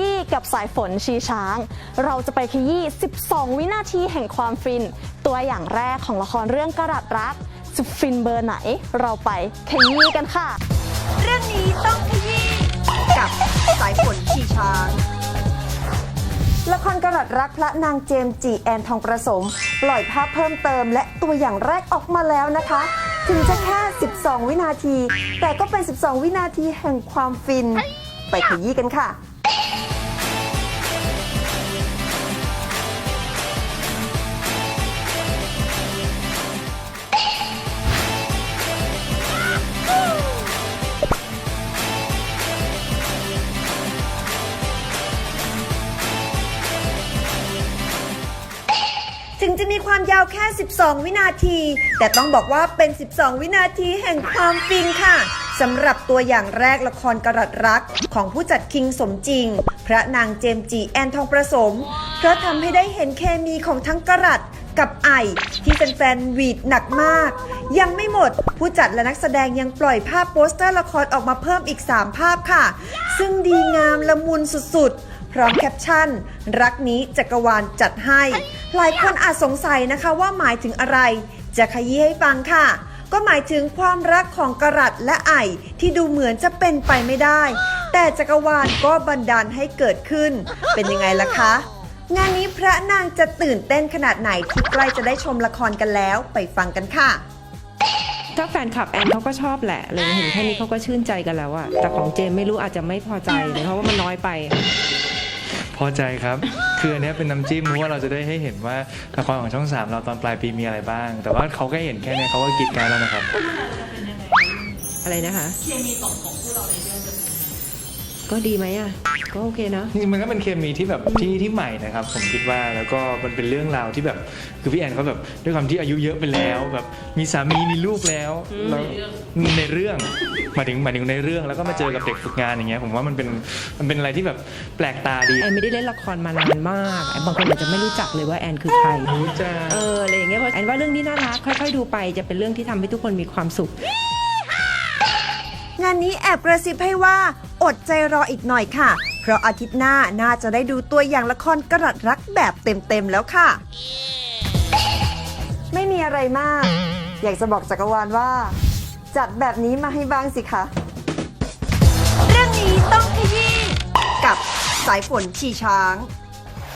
ยี้กับสายฝนชีช้าง เราจะไปขยี้ 12 วินาทีแห่งความฟิน ตัวอย่างแรกของละครเรื่องกระดัดรักจะฟินเบอร์ไหน เราไปขยี้กันค่ะ เรื่องนี้ต้องขยี้กับสายฝนขี่ช้างละครกระดัดรักพระนางเจมส์จีแอนทองประสม ปล่อยภาพเพิ่มเติมและตัวอย่างแรกออกมาแล้วนะคะ ถึงจะแค่ 12 วินาที แต่ก็เป็น 12 วินาทีแห่งความฟิน ไปขยี้กันค่ะ ถึงจะมีความยาวแค่ 12 วินาที แต่ต้องบอกว่าเป็น 12 วินาทีแห่งความฟินค่ะสำหรับตัวอย่างแรกละครกระดรักของผู้จัดคิงสมจริง พระนางเจมจีแอนทองประสม เพราะทำให้ได้เห็นเคมีของทั้งกระดัดกับไอที่แฟนๆหวีดหนักมาก ยังไม่หมด ผู้จัดและนักแสดงยังปล่อยภาพโปสเตอร์ละครออกมาเพิ่มอีก 3 ภาพค่ะ ซึ่งดีงามละมุนสุดๆ พร้อมแคปชั่น รักนี้จักรวาลจัดให้ หลายคนอาจสงสัยนะคะว่าหมายถึงอะไร จะขยี้ให้ฟังค่ะ ก็หมายถึงความรักของกระัตและไอที่ดูเหมือนจะเป็นไปไม่ได้ แต่จักรวาลก็บันดาลให้เกิดขึ้น เป็นยังไงล่ะคะ งานนี้พระนางจะตื่นเต้นขนาดไหนที่ใกล้จะได้ชมละครกันแล้วไปฟังกันค่ะถ้าแฟนคลับแอนเขาก็ชอบแหละเลยเห็นแค่นี้เขาก็ชื่นใจกันแล้วอะแต่ของเจมไม่รู้อาจจะไม่พอใจ เพราะว่ามันน้อยไป พอใจครับ คืออันเนี้ยเป็นน้ำจิ้มเพราะว่าเราจะได้ให้เห็นว่าละครของช่องสามเราตอนปลายปีมีอะไรบ้าง แต่ว่าเขาแค่เห็นแค่เนี้ยเขาก็กรีดกรารแล้วนะครับ อะไรนะคะ เคมีของของคู่เราในเรื่อง ก็ดีไหมอะก็โอเคเนอะนี่มันก็เป็นเคมีที่แบบที่ที่ใหม่นะครับ ผมคิดว่าแล้วก็มันเป็นเรื่องราวที่แบบคือพี่แอนเขาแบบด้วยความที่อายุเยอะไปแล้วแบบมีสามีมีลูกแล้วแล้วในเรื่องหมายถึงหมายถึงในเรื่องแล้วก็มาเจอกับเด็กฝึกงานอย่างเงี้ยผมว่ามันเป็นมันเป็นอะไรที่แบบแปลกตาดีแอนไม่ได้เล่นละครมานานมากบางคนอาจจะไม่รู้จักเลยว่าแอนคือใครรู้จักเอออะไรอย่างเงี้ยเพราะแอนว่าเรื่องนี้น่ารักค่อยๆดูไปจะเป็นเรื่องที่ทำให้ทุกคนมีความสุขงานนี้แอบกระซิบให้ว่า อดใจรออีกหน่อยค่ะ เพราะอาทิตย์หน้าน่าจะได้ดูตัวอย่างละครกระดัดรักแบบเต็มๆแล้วค่ะ ไม่มีอะไรมาก อยากจะบอกจักรวาลว่า จัดแบบนี้มาให้บ้างสิคะ เรื่องนี้ต้องขยี้กับสายฝนชีช้าง